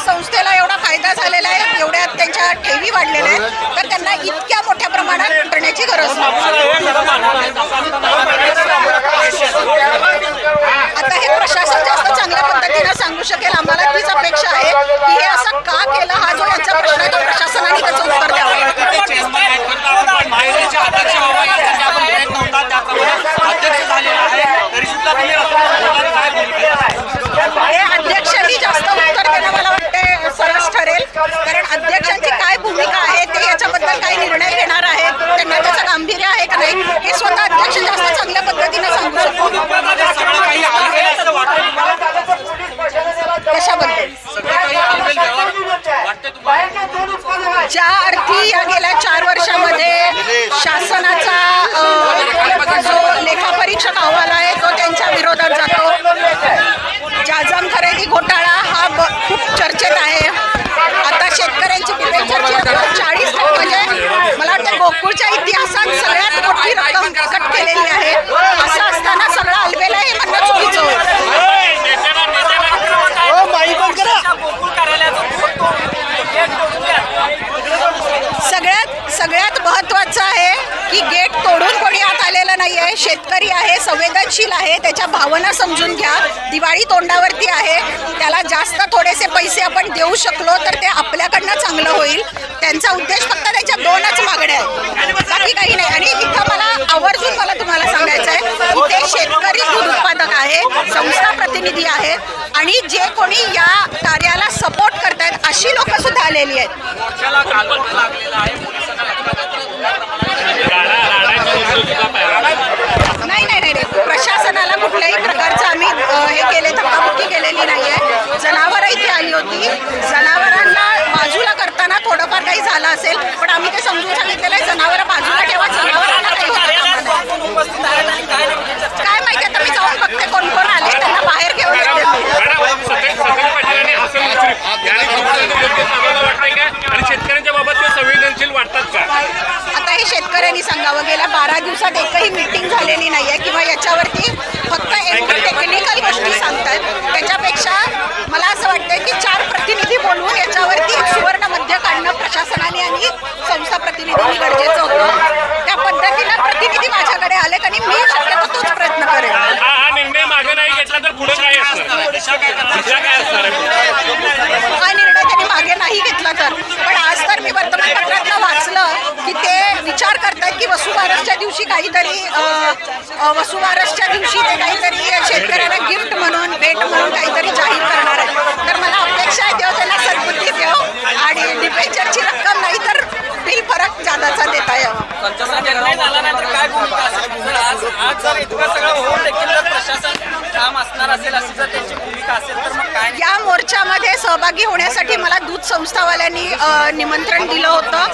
संस्थेला एवढा फायदा झालेला आहे एवढ्या त्यांच्या ठेवी वाढलेल्या आहेत. तर त्यांना इतक्या मोठ्या प्रमाणात करण्याची गरज नाही आता हे प्रशासन जास्त चांगल्या पद्धतीनं सांगू शकेल आम्हाला तीच अपेक्षा आहे की हे असं का केलं हा जो यांचा प्रश्न आहे तो प्रशासनाने त्याचं उत्तर द्यावं चेअरमन आहेत तर आपण माहितीचे अध्यक्ष व्हावा यासाठी आपण प्रयत्न होता त्याप्रमाणे अध्यक्ष झालेला आहे तरी सुद्धा तुम्ही असं बोलत काय भूमिका आहे? हे अध्यक्षांनी जास्त उत्तर देणं मला वाटते सरस ठरेल कारण अध्यक्षांची काय भूमिका आहे ते याच्याबद्दल काय निर्णय घेणार आहेत त्यांना त्याचं गांभीर्य आहे का नाही हे स्वतः अध्यक्ष जास्त चांगल्या पद्धतीने सांगू शकतो सगळं काही आलबेल असं वाटतं तुम्हाला? कशाबद्दल सगळं काही आलबेल व्यवहार वाटते तुम्हाला? ज्या अर्थी या गेल्या चार वर्षामध्ये शासनाचा अ, जो लेखापरीक्षक अहवाल आहे तो त्यांच्या विरोधात जातो जाजम खरेदी घोटाळा हा ब खूप चर्चेत आहे आता शेतकऱ्यांची डिबेंचरची रक्कम चाळीस म्हणजे मला वाटतं गोकुळच्या इतिहासात सगळ्यात मोठी रक्कम कट केलेली आहे असं असताना सगळं अलबेला हे म्हणणं चुकीचं होतं गोकुळ कार्यालयाचं गेट तोडून द्या. सगळ्यात सगळ्यात महत्वाचं आहे की गेट तोडून कोणी आत आलेलं नाही आहे. शेतकरी आहे संवेदनशील आहे. त्याच्या भावना समजून घ्या. दिवाळी तोंडावरती आहे. त्याला जास्त थोडेसे पैसे आपण देऊ शकलो तर ते आपल्याकडनं चांगलं होईल. त्यांचा उद्देश फक्त त्याच्या दोनच मागण्या आहेत. बाकी काही नाही. आणि इथं मला आवर्जून मला तुम्हाला सांगायचं आहे इथे शेतकरी दूध उत्पादक आहे संस्था प्रतिनिधी आहेत आणि जे कोणी या कार्याला सपोर्ट करतायत अशी लोक सुद्धा आलेली आहेत मोर्चाला कालवड लागलेला आहे पोलिसांना नाही नाही नाही नाही. प्रशासनाला कुठल्याही प्रकारचं आम्ही अ, हे केले धक्काबुक्की केलेली नाही आहे जनावरं इथे आली जनावरांना बाजूला करताना थोडंफार काही झालं असेल पण आम्ही ते समजून सांगितलेलं आहे जनावरं बाजूला ठेवा जनावरांना काही काय माहिती आता मी जाऊन बघते कोण कोण आले त्यांना बाहेर घेऊन आणि शेतकऱ्यांच्या बाबत ते संवेदनशील वाटतात का आता हे शेतकऱ्यांनी सांगावं गेल्या बारा दिवसात एकही मीटिंग झालेली नाही आहे किंवा याच्यावरती फक्त एक टेक्निक गोष्टी सांगतात त्याच्यापेक्षा मला असं वाटतं की चार प्रतिनिधी बोलवून याच्यावरती एक सुवर्ण मध्य काढणं प्रशासनाने आणि संस्था प्रतिनिधींनी गरजेचं होतं त्या पद्धतीनं प्रतिनिधी माझ्याकडे आले आणि मी शक्यतो तोच प्रयत्न करेन हा हा निर्णय मागे नाही घेतला तर पुढे काय असणार दिशा काय असणार आहे हा निर्णय त्यांनी मागे नाही घेतला तर पण आज तर मी वर्तमानपत्रातलं वाचलं की ते विचार करतात की वसुबारसच्या दिवशी काहीतरी अ, अ, वसुबारसच्या दिवशी ते काहीतरी शेतकऱ्यांना गिफ्ट म्हणून भेट म्हणून काहीतरी जाहीर करणार आहे तर मला अपेक्षा आहे देव त्यांना सद्बुद्धी देव आणि डिबेंचरची रक्कम नाही तर बिल? फरक जादाचा देता यावा या मोर्चामध्ये सहभागी होण्यासाठी मला दूध संस्थावाल्यांनी निमंत्रण दिलं होतं.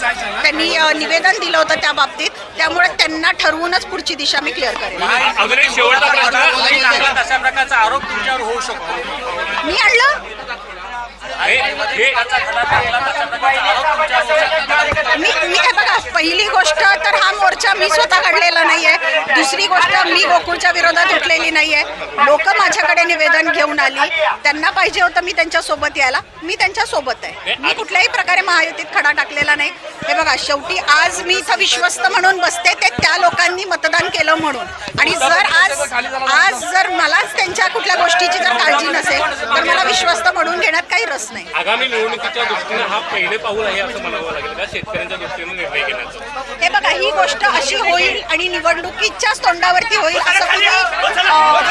त्यांनी निवेदन दिलं होतं त्या बाबतीत. त्यामुळे त्यांना ठरवूनच पुढची दिशा मी क्लिअर करेन. शेवटचा प्रश्न. प्रकारचा आरोप तुमच्यावर होऊ शकतो. मी आणलं? मी मी हे बघा पहिली गोष्ट तर हा मोर्चा मी स्वतः काढलेला नाहीये. दुसरी गोष्ट मी गोकुळच्या विरोधात उठलेली नाहीये. लोक माझ्याकडे निवेदन घेऊन आली. त्यांना पाहिजे होतं मी त्यांच्यासोबत यायला. मी त्यांच्यासोबत आहे मी कुठल्याही प्रकारे महायुतीत खडा टाकलेला नाही. हे बघा शेवटी आज मी इथं विश्वस्त म्हणून बसते ते त्या लोकांनी मतदान केलं म्हणून. आणि जर आज आज जर मलाच त्यांच्या कुठल्या गोष्टीची जर काळजी नसेल तर मला विश्वस्त म्हणून घेण्यात काही रस नाही. आगामी निवडणुकीच्या दृष्टीने हा पहिले पाऊल आहे असं म्हणावं लागेल शेतकऱ्यांच्या दृष्टीने निर्णय घेण्याचं हे बघा ही गोष्ट अशी होईल आणि निवडणुकीच्याच तोंडावरती होईल असं कुणी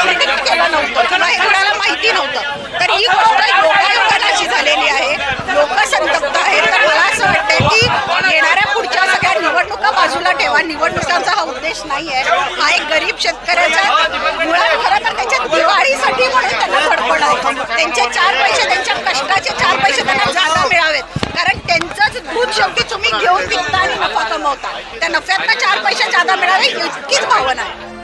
प्रिडिक्ट केलं नव्हतं किंवा हे कुणाला माहिती नव्हतं. तर ही गोष्ट योगायोगाने अशी झालेली आहे. लोक संतप्त आहेत. तर मला असं वाटतंय की येणाऱ्या पुढच्या सगळ्या निवडणुका बाजूला ठेवा. निवडणुकांचा हा उद्देश नाही आहे हा एक गरीब शेतकऱ्याचा मुळात खरं तर त्याच्या दिवाळीसाठी म्हणून त्यांना फडफड आहे. त्यांचे चार पैसे त्यांच्या कष्टाचे चार पैसे त्यांना पीक घेऊन पिकता आणि नफा कमवता त्या नफ्यात चार पैसे जादा मिळावे इतकीच भावना आहे.